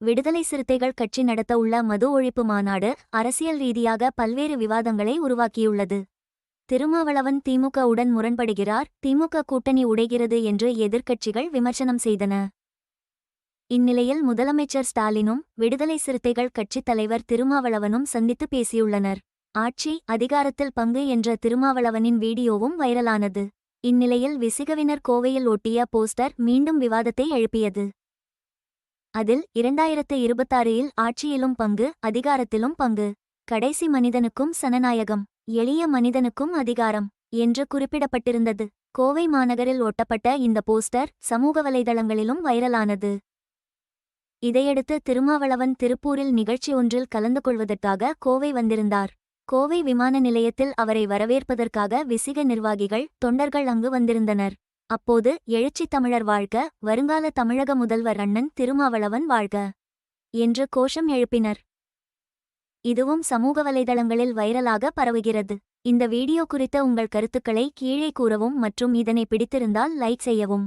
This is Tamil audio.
விடுதலை சிறுத்தைகள் கட்சி நடத்த உள்ள மது ஒழிப்பு மாநாடு அரசியல் ரீதியாக பல்வேறு விவாதங்களை உருவாக்கியுள்ளது. திருமாவளவன் திமுக உடன் முரண்படுகிறார். திமுக கூட்டணி உடைகிறது என்று எதிர்க்கட்சிகள் விமர்சனம் செய்தன. இந்நிலையில் முதலமைச்சர் ஸ்டாலினும் விடுதலை சிறுத்தைகள் கட்சித் தலைவர் திருமாவளவனும் சந்தித்து பேசியுள்ளனர். ஆட்சி அதிகாரத்தில் பங்கு என்ற திருமாவளவனின் வீடியோவும் வைரலானது. இந்நிலையில் விசிகவினர் கோவையில் ஒட்டிய போஸ்டர் மீண்டும் விவாதத்தை எழுப்பியது. அதில் இரண்டாயிரத்து இருபத்தாறில் ஆட்சியிலும் பங்கு அதிகாரத்திலும் பங்கு. கடைசி மனிதனுக்கும் சனநாயகம் எளிய மனிதனுக்கும் அதிகாரம் என்று குறிப்பிடப்பட்டிருந்தது. கோவை மாநகரில் ஒட்டப்பட்ட இந்த போஸ்டர் சமூக வலைதளங்களிலும் வைரலானது. இதையடுத்து திருமாவளவன் திருப்பூரில் நிகழ்ச்சி ஒன்றில் கலந்து கொள்வதற்காக கோவை வந்திருந்தார். கோவை விமான நிலையத்தில் அவரை வரவேற்பதற்காக விசிக நிர்வாகிகள் தொண்டர்கள் அங்கு வந்திருந்தனர். அப்போது எழுச்சி தமிழர் வாழ்க வருங்கால தமிழக முதல்வர் அண்ணன் திருமாவளவன் வாழ்க என்று கோஷம் எழுப்பினர். இதுவும் சமூக வலைதளங்களில் வைரலாக பரவுகிறது. இந்த வீடியோ குறித்த உங்கள் கருத்துக்களை கீழே கூறவும் மற்றும் இதனை பிடித்திருந்தால் லைக் செய்யவும்.